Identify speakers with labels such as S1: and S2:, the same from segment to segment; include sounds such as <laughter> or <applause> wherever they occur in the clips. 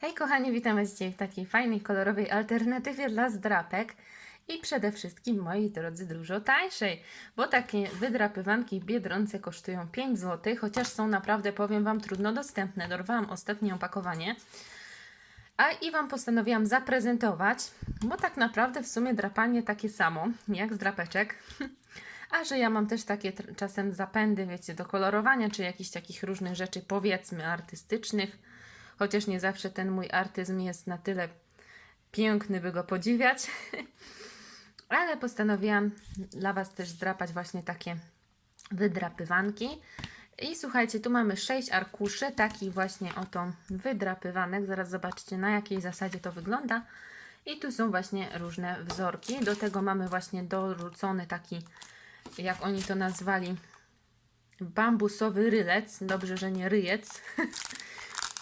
S1: Hej kochani, witam Was dzisiaj w takiej fajnej, kolorowej alternatywie dla zdrapek i przede wszystkim, moi drodzy, dużo tańszej, bo takie wydrapywanki Biedronce kosztują 5 zł, chociaż są naprawdę, powiem Wam, trudno dostępne. Dorwałam ostatnie opakowanie, a i Wam postanowiłam zaprezentować, bo tak naprawdę w sumie drapanie takie samo, jak z drapeczek. <laughs> A że ja mam też takie czasem zapędy, wiecie, do kolorowania, czy jakichś takich różnych rzeczy, powiedzmy, artystycznych. Chociaż nie zawsze ten mój artyzm jest na tyle piękny, by go podziwiać. <laughs> Ale postanowiłam dla Was też zdrapać właśnie takie wydrapywanki. I słuchajcie, tu mamy 6 arkuszy, takich właśnie oto wydrapywanek. Zaraz zobaczcie na jakiej zasadzie to wygląda. I tu są właśnie różne wzorki. Do tego mamy właśnie dorzucony taki, jak oni to nazwali, bambusowy rylec. Dobrze, że nie ryjec. <laughs>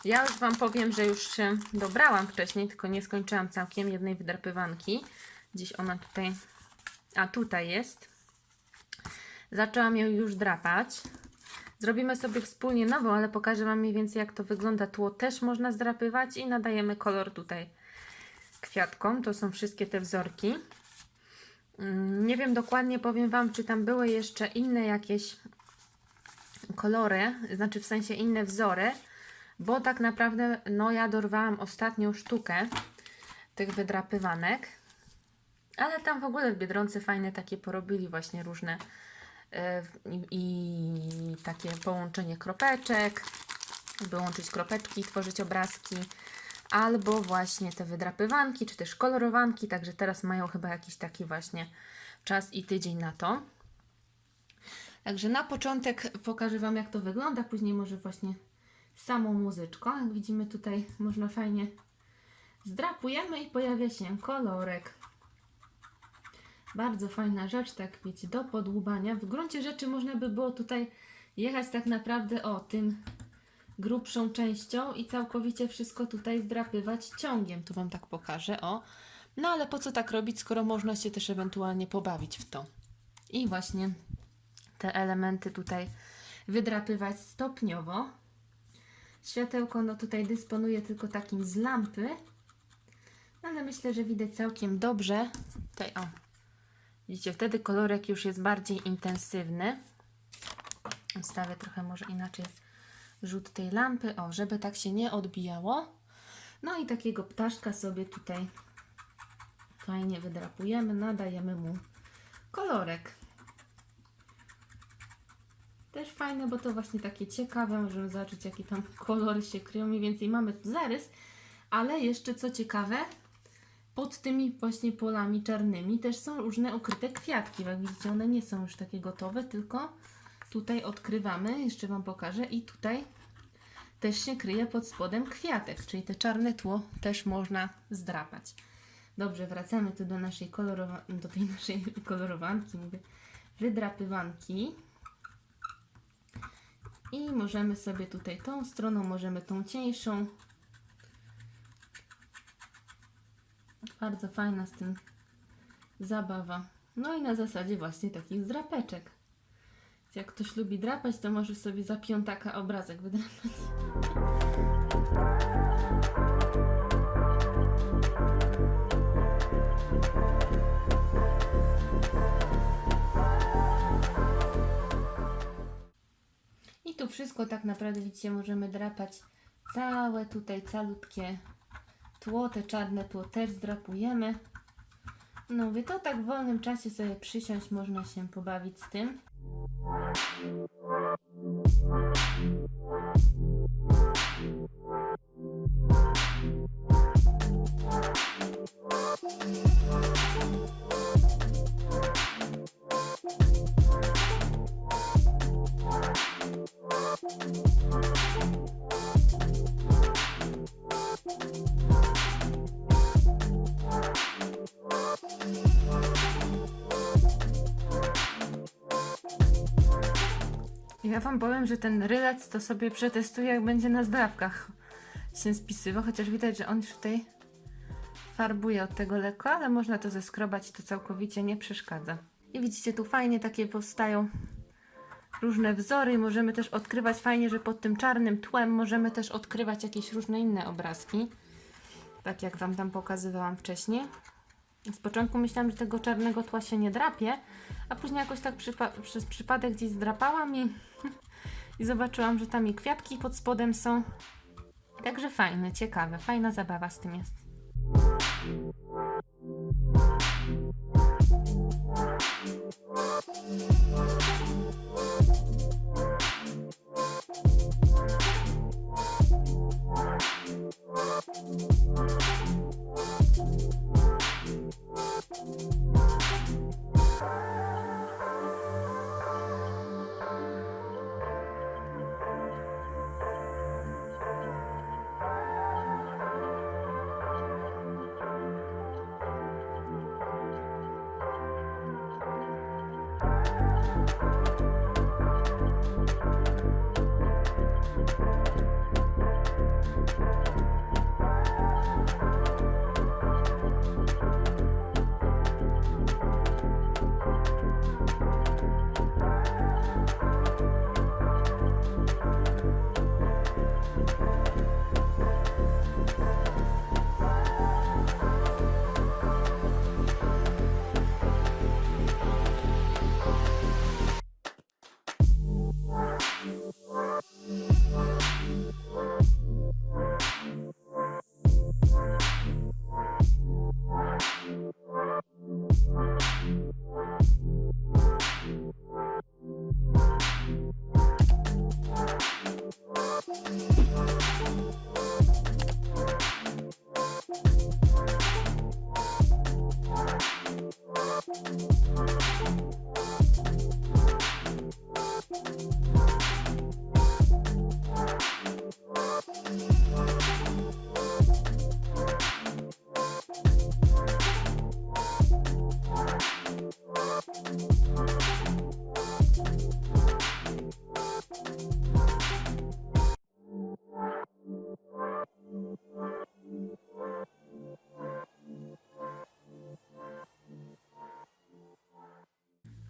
S1: Ja już Wam powiem, że już się dobrałam wcześniej, tylko nie skończyłam całkiem jednej wydrapywanki. Gdzieś ona tutaj, a tutaj jest. Zaczęłam ją już drapać. Zrobimy sobie wspólnie nową, ale pokażę Wam mniej więcej jak to wygląda. Tło też można zdrapywać i nadajemy kolor tutaj kwiatkom. To są wszystkie te wzorki. Mm, Nie wiem dokładnie, powiem Wam, czy tam były jeszcze inne jakieś kolory, znaczy w sensie inne wzory, bo tak naprawdę no ja dorwałam ostatnią sztukę tych wydrapywanek, ale tam w ogóle w Biedronce fajne takie porobili właśnie różne i, i takie połączenie kropeczek, by łączyć kropeczki, tworzyć obrazki, albo właśnie te wydrapywanki, czy też kolorowanki, także teraz mają chyba jakiś taki właśnie czas i tydzień na to. Także na początek pokażę Wam, jak to wygląda, później może właśnie samą muzyczką. Jak widzimy tutaj można fajnie zdrapujemy i pojawia się kolorek. Bardzo fajna rzecz, tak wiecie, do podłubania. W gruncie rzeczy można by było tutaj jechać tak naprawdę o tym grubszą częścią i całkowicie wszystko tutaj zdrapywać ciągiem. Tu Wam tak pokażę, o. No ale po co tak robić, skoro można się też ewentualnie pobawić w to. I właśnie te elementy tutaj wydrapywać stopniowo. Światełko no tutaj dysponuje tylko takim z lampy, ale myślę, że widać całkiem dobrze. Tutaj o, widzicie, wtedy kolorek już jest bardziej intensywny. Ustawię trochę może inaczej rzut tej lampy, o, żeby tak się nie odbijało. No i takiego ptaszka sobie tutaj fajnie wydrapujemy, nadajemy mu kolorek. Też fajne, bo to właśnie takie ciekawe, możemy zobaczyć jakie tam <laughs> kolory się kryją, mniej więcej mamy tu zarys, ale jeszcze co ciekawe, pod tymi właśnie polami czarnymi też są różne ukryte kwiatki, jak widzicie one nie są już takie gotowe, tylko tutaj odkrywamy, jeszcze Wam pokażę i tutaj też się kryje pod spodem kwiatek, czyli te czarne tło też można zdrapać. Dobrze, wracamy tu do naszej kolorowa- do tej naszej <laughs> kolorowanki, mówię, wydrapywanki. I możemy sobie tutaj tą stroną, możemy tą cieńszą. Bardzo fajna z tym zabawa. No i na zasadzie właśnie takich zdrapeczek. Jak ktoś lubi drapać, to może sobie za piątaka obrazek wydrapać. I tu wszystko tak naprawdę, widzicie, możemy drapać całe tutaj calutkie tło, te czarne tło też zdrapujemy. No mówię, to tak w wolnym czasie sobie przysiąść, można się pobawić z tym. Ja Wam powiem, że ten rylec to sobie przetestuję, jak będzie na zdrapkach się spisywał, chociaż widać, że on już tutaj farbuje od tego lekko, ale można to zeskrobać to całkowicie nie przeszkadza. I widzicie, tu fajnie takie powstają różne wzory możemy też odkrywać fajnie, że pod tym czarnym tłem możemy też odkrywać jakieś różne inne obrazki. Tak jak Wam tam pokazywałam wcześniej. Z początku myślałam, że tego czarnego tła się nie drapie, a później jakoś tak przypa- przez przypadek gdzieś zdrapałam i, <laughs> i zobaczyłam, że tam i kwiatki pod spodem są. Także fajne, ciekawe, fajna zabawa z tym jest. thank you.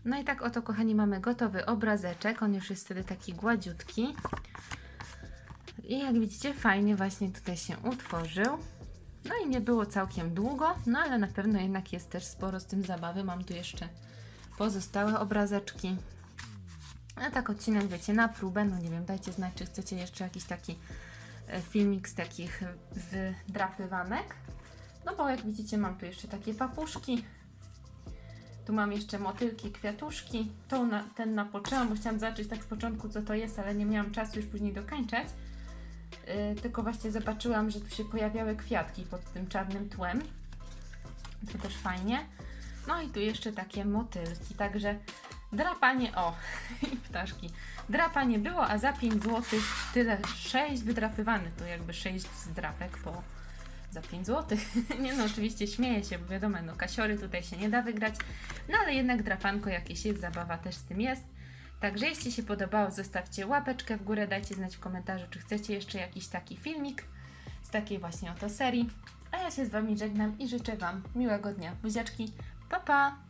S1: No i tak oto, kochani, mamy gotowy obrazeczek. On już jest wtedy taki gładziutki. I jak widzicie, fajnie właśnie tutaj się utworzył. No i nie było całkiem długo, no ale na pewno jednak jest też sporo z tym zabawy. Mam tu jeszcze pozostałe obrazeczki. A tak odcinek, wiecie, na próbę. No nie wiem, dajcie znać, czy chcecie jeszcze jakiś taki e, filmik z takich wydrapywanek. No bo jak widzicie, mam tu jeszcze takie papuszki. Tu mam jeszcze motylki, kwiatuszki. To na, ten napoczęłam, bo chciałam zobaczyć tak z początku, co to jest, ale nie miałam czasu już później dokańczać. Yy, tylko właśnie zobaczyłam, że tu się pojawiały kwiatki pod tym czarnym tłem. To też fajnie. No i tu jeszcze takie motylki, także drapanie, o, <laughs> i ptaszki. Drapanie było, a za 5 zł tyle 6 wydrapywanych, to jakby 6 zdrapek po za 5 zł. <laughs> nie no, oczywiście śmieję się, bo wiadomo, no kasiory tutaj się nie da wygrać, no ale jednak drapanko jakieś jest, zabawa też z tym jest. Także jeśli się podobało, zostawcie łapeczkę w górę, dajcie znać w komentarzu, czy chcecie jeszcze jakiś taki filmik z takiej właśnie oto serii. A ja się z Wami żegnam i życzę Wam miłego dnia. Buziaczki, pa pa!